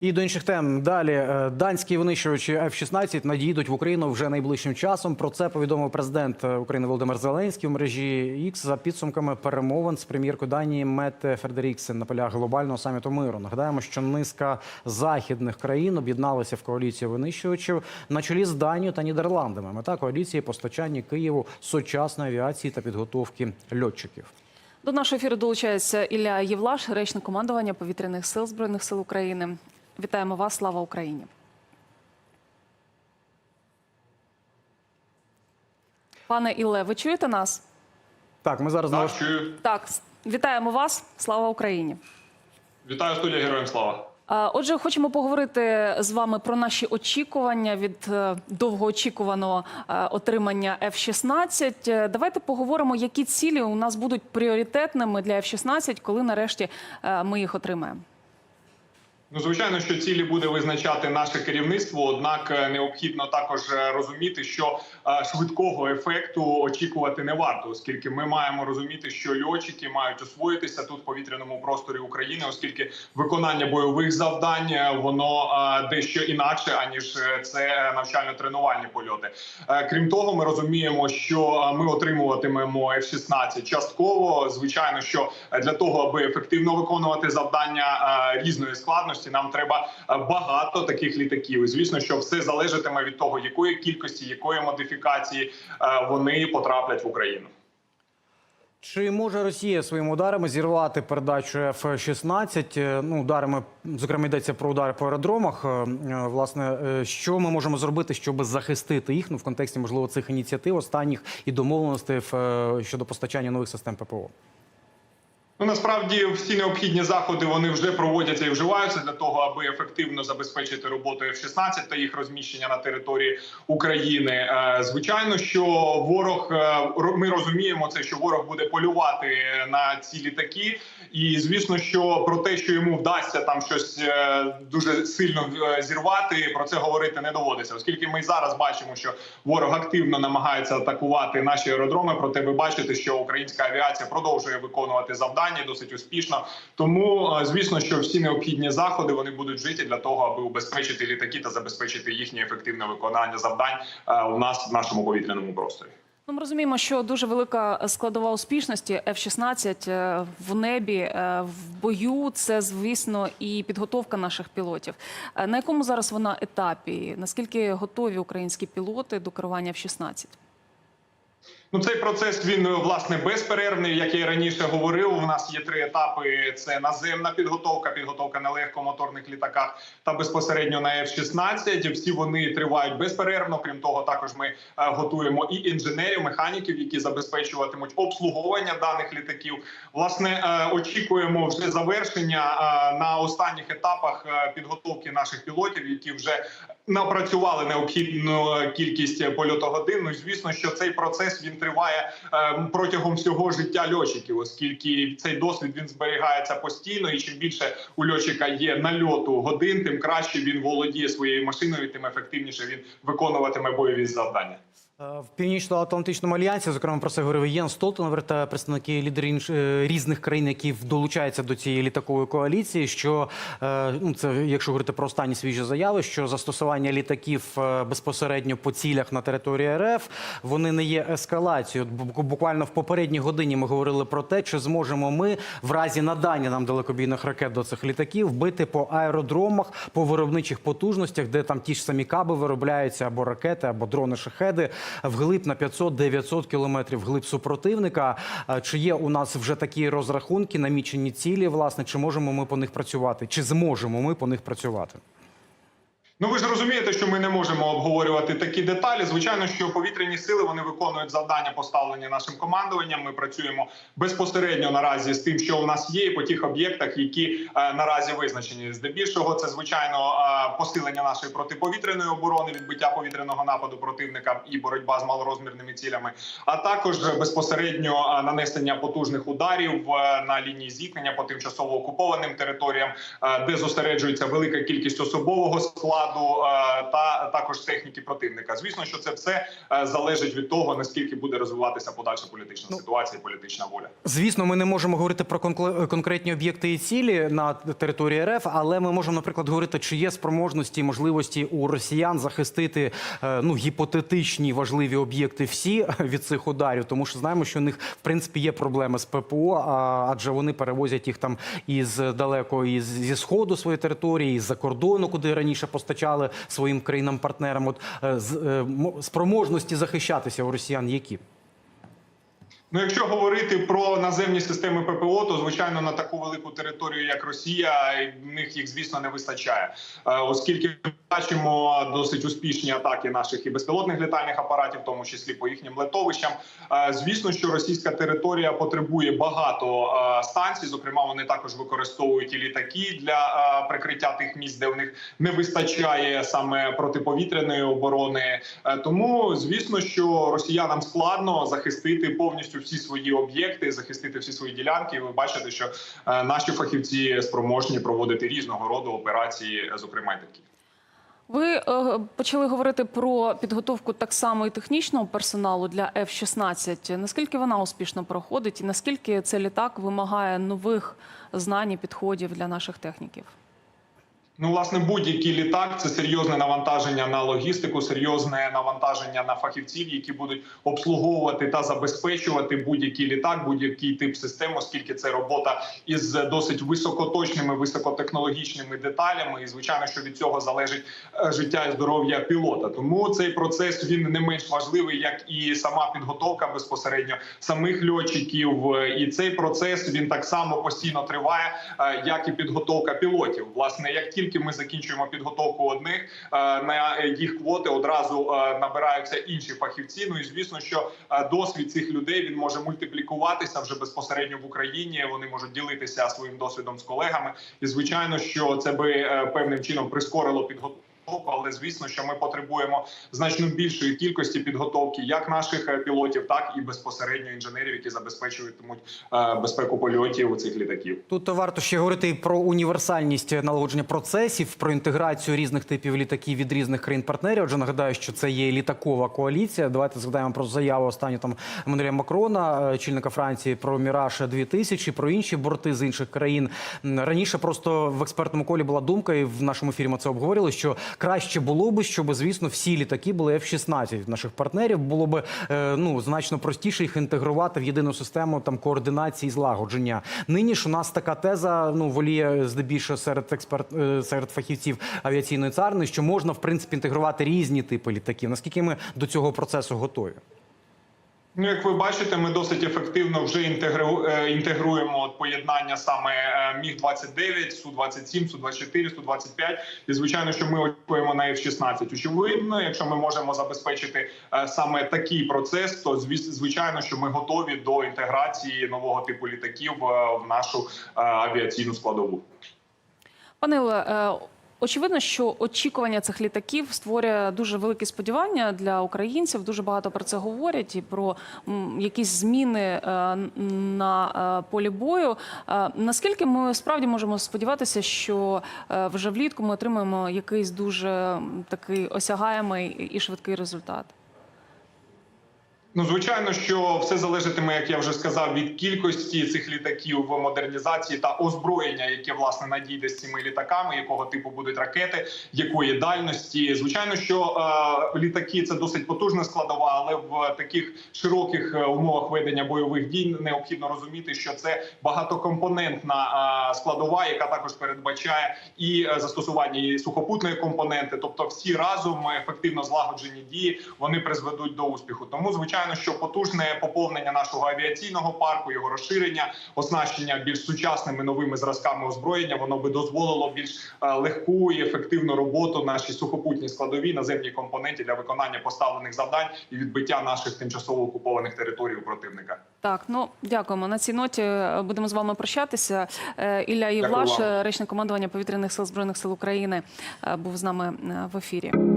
І до інших тем далі Е, данські винищувачі F-16 надійдуть в Україну вже найближчим часом. Про це повідомив президент е, України Володимир Зеленський в мережі X за підсумками перемовин з прем'єркою Данії Мете Фредеріксен на полях глобального саміту миру. Нагадаємо, що низка західних країн об'єдналися в коаліцію винищувачів на чолі з Данією та Нідерландами. Мета коаліції постачання Києву сучасної авіації та підготовки льотчиків. До нашого ефіру долучається Ілля Євлаш, речник командування повітряних сил збройних сил України. Вітаємо вас! Слава Україні! Пане Ілле, ви чуєте нас? Так, ми зараз Так, чую. Так, вітаємо вас! Слава Україні! Вітаю студія Героям Слава. Отже, хочемо поговорити з вами про наші очікування від е, довгоочікуваного е, отримання F-16. Е, Давайте поговоримо, які цілі у нас будуть пріоритетними для F-16, коли нарешті ми їх отримаємо. Ну, звичайно, що цілі буде визначати наше керівництво однак е, необхідно також е, розуміти, що е, швидкого ефекту очікувати не варто, оскільки ми маємо розуміти, що льотчики мають освоїтися тут в повітряному просторі України, оскільки виконання бойових завдань воно дещо інакше аніж це навчально-тренувальні польоти. Крім того, ми розуміємо, що ми отримуватимемо F-16 частково. Звичайно, що для того, аби ефективно виконувати завдання різної складності, нам треба е, багато таких літаків. І звісно, що все залежатиме від того, якої кількості, якої модифікації е, вони потраплять в Україну. Чи може Росія своїми ударами зірвати передачу F-16? Е, Ну, ударами, зокрема, йдеться про удари по аеродромах. Власне, що ми можемо зробити, щоб захистити їх ну, в контексті можливо цих ініціатив останніх і домовленостей щодо постачання нових систем ППО? Ну насправді всі необхідні заходи вони вже проводяться і вживаються для того, аби ефективно забезпечити роботу F-16 та їх розміщення на території України. Е, Звичайно, що ворог е, ми розуміємо це, що ворог буде полювати на ці літаки, і звісно, що про те, що йому вдасться там щось е, дуже сильно зірвати, про це говорити не доводиться, оскільки ми зараз бачимо, що ворог активно намагається атакувати наші аеродроми. Проте ви бачите, що українська авіація продовжує виконувати завдання досить успішно. Тому е, звісно, що всі необхідні заходи вони будуть вжиті для того, аби убезпечити літаки та забезпечити їхнє ефективне виконання завдань е, у нас в нашому повітряному просторі. Ну, ми розуміємо, що дуже велика складова успішності F-16 е, в небі, в бою. Це, звісно, і підготовка наших пілотів. На якому зараз вона етапі? Наскільки готові українські пілоти до керування F-16? Ну, цей процес він власне безперервний. Як я і раніше говорив, у нас є три етапи: це наземна підготовка, підготовка на легкомоторних літаках та безпосередньо на F-16. Всі вони тривають безперервно. Крім того, також ми е, готуємо і інженерів, механіків, які забезпечуватимуть обслуговування даних літаків. Власне, е, очікуємо вже завершення е, на останніх етапах підготовки наших пілотів, які вже напрацювали необхідну кількість польотогодин. Ну звісно, що цей процес він триває е, протягом всього життя льотчиків, оскільки цей досвід він зберігається постійно, і чим більше у льотчика є нальоту годин, тим краще він володіє своєю машиною, тим ефективніше він виконуватиме бойові завдання. Е, В Північно-Атлантичному альянсі, зокрема, про це говорив Єн Столтенберг та представники лідерів е, різних країн, які долучаються до цієї літакової коаліції. Що е, ну це якщо говорити про останні свіжі заяви, що застосування літаків безпосередньо по цілях на території РФ вони не є ескалацією. Буквально в попередній годині ми говорили про те, чи зможемо ми в разі надання нам далекобійних ракет до цих літаків бити по аеродромах, по виробничих потужностях, де там ті ж самі каби виробляються або ракети, або дрони шахеди вглиб на 500-900 кілометрів вглиб супротивника. Чи є у нас вже такі розрахунки, намічені цілі, власне, чи можемо ми по них працювати? Чи зможемо ми по них працювати? Ну ви ж розумієте, що ми не можемо обговорювати такі деталі. Звичайно, що повітряні сили вони виконують завдання, поставлені нашим командуванням. Ми працюємо безпосередньо наразі з тим, що у нас є, і по тих об'єктах, які е, наразі визначені. Здебільшого, це звичайно е, посилення нашої протиповітряної оборони, відбиття повітряного нападу противника і боротьба з малорозмірними цілями, а також безпосередньо е, нанесення потужних ударів е, на лінії зіткнення по тимчасово окупованим територіям, е, де зосереджується велика кількість особового складу. Складу е, та також техніки противника. Звісно, що це все е, залежить від того наскільки буде розвиватися подальша політична Ну, ситуація, і політична воля. Звісно, ми не можемо говорити про конкретні об'єкти і цілі на території РФ, але ми можемо, наприклад, говорити, чи є спроможності і можливості у росіян захистити е, ну гіпотетичні важливі об'єкти всі від цих ударів, тому що знаємо, що у них в принципі є проблеми з ППО, адже вони перевозять їх там із далеко із зі сходу своєї території, із за кордону, куди раніше постачали своїм країнам-партнерам. От е, е, спроможності захищатися у росіян які? Ну, якщо говорити про наземні системи ППО, то звичайно на таку велику територію, як Росія, в них їх звісно не вистачає, Е, оскільки бачимо досить успішні атаки наших і безпілотних літальних апаратів, в тому числі по їхнім летовищам. Е, Звісно, що російська територія потребує багато е, станцій. Зокрема, вони також використовують і літаки для е, прикриття тих місць, де в них не вистачає саме протиповітряної оборони. Тому звісно, що росіянам складно захистити повністю всі свої об'єкти, захистити всі свої ділянки. Ви бачите, що наші фахівці спроможні проводити різного роду операції, зокрема й такі. Ви е, почали говорити про підготовку так само і технічного персоналу для F-16. Наскільки вона успішно проходить, і наскільки цей літак вимагає нових знань і підходів для наших техніків? Ну, власне, будь-який літак це серйозне навантаження на логістику, серйозне навантаження на фахівців, які будуть обслуговувати та забезпечувати будь-який літак, будь-який тип систем, оскільки це робота із досить високоточними, високотехнологічними деталями. І звичайно, що від цього залежить е, життя і здоров'я пілота. Тому цей процес він не менш важливий, як і сама підготовка безпосереднььо самих льотчиків. І цей процес він так само постійно триває, е, як і підготовка пілотів. Власне, як тільки ми закінчуємо підготовку одних е, на їх квоти, одразу е, набираються інші фахівці. Ну і звісно, що е, досвід цих людей він може мультиплікуватися вже безпосередньо в Україні. Вони можуть ділитися своїм досвідом з колегами. І звичайно, що це би певним чином прискорило підготовку. Але звісно, що ми потребуємо значно більшої кількості підготовки як наших е, пілотів, так і безпосередньо інженерів, які забезпечуватимуть е, безпеку польотів у цих літаків. Тут варто ще говорити про універсальність налагодження процесів, про інтеграцію різних типів літаків від різних країн-партнерів. Отже, нагадаю, що це є літакова коаліція. Давайте згадаємо про заяву останню там Еммануеля Макрона, е, чільника Франції, про Міраж 2000 про інші борти з інших країн. Раніше просто в експертному колі була думка, і в нашому ефірі ми це обговорили. Що краще було би, щоб звісно всі літаки були F-16 наших партнерів. Було би е, ну значно простіше їх інтегрувати в єдину систему там координації і злагодження. Нині ж у нас така теза ну воліє здебільшого серед експерт е, серед фахівців авіаційної царни, що можна в принципі інтегрувати різні типи літаків. Наскільки ми до цього процесу готові? Ну, як ви бачите, ми досить ефективно вже інтегру, е, інтегруємо от поєднання саме е, міг 29 су 27 су 24 су 25 І звичайно, що ми очікуємо на F-16. Очевидно, якщо ми можемо забезпечити е, саме такий процес, то звичайно, що ми готові до інтеграції нового типу літаків в нашу авіаційну складову. Пане очевидно, що очікування цих літаків створює дуже великі сподівання для українців. Дуже багато про це говорять і про якісь зміни е, на е, полі бою. Е, Наскільки ми справді можемо сподіватися, що вже влітку ми отримаємо якийсь дуже такий осягаємий і швидкий результат? Ну, звичайно, що все залежатиме, як я вже сказав, від кількості цих літаків в модернізації та озброєння, яке власне надійде з цими літаками, якого типу будуть ракети, якої дальності. Звичайно, що е, літаки це досить потужна складова, але в таких широких е, умовах ведення бойових дій необхідно розуміти, що це багатокомпонентна е, складова, яка також передбачає і е, застосування і сухопутної компоненти, тобто всі разом ефективно злагоджені дії вони призведуть до успіху. Тому звичайно, що потужне поповнення нашого авіаційного парку, його розширення, оснащення більш сучасними новими зразками озброєння, воно би дозволило більш е, легку і ефективну роботу нашій сухопутній складовій наземній компоненті для виконання поставлених завдань і відбиття наших тимчасово окупованих територій у противника. Так, ну дякуємо. На цій ноті е, будемо з вами прощатися. Е, Ілля Євлаш, речник командування повітряних сил збройних сил України, був з нами в ефірі.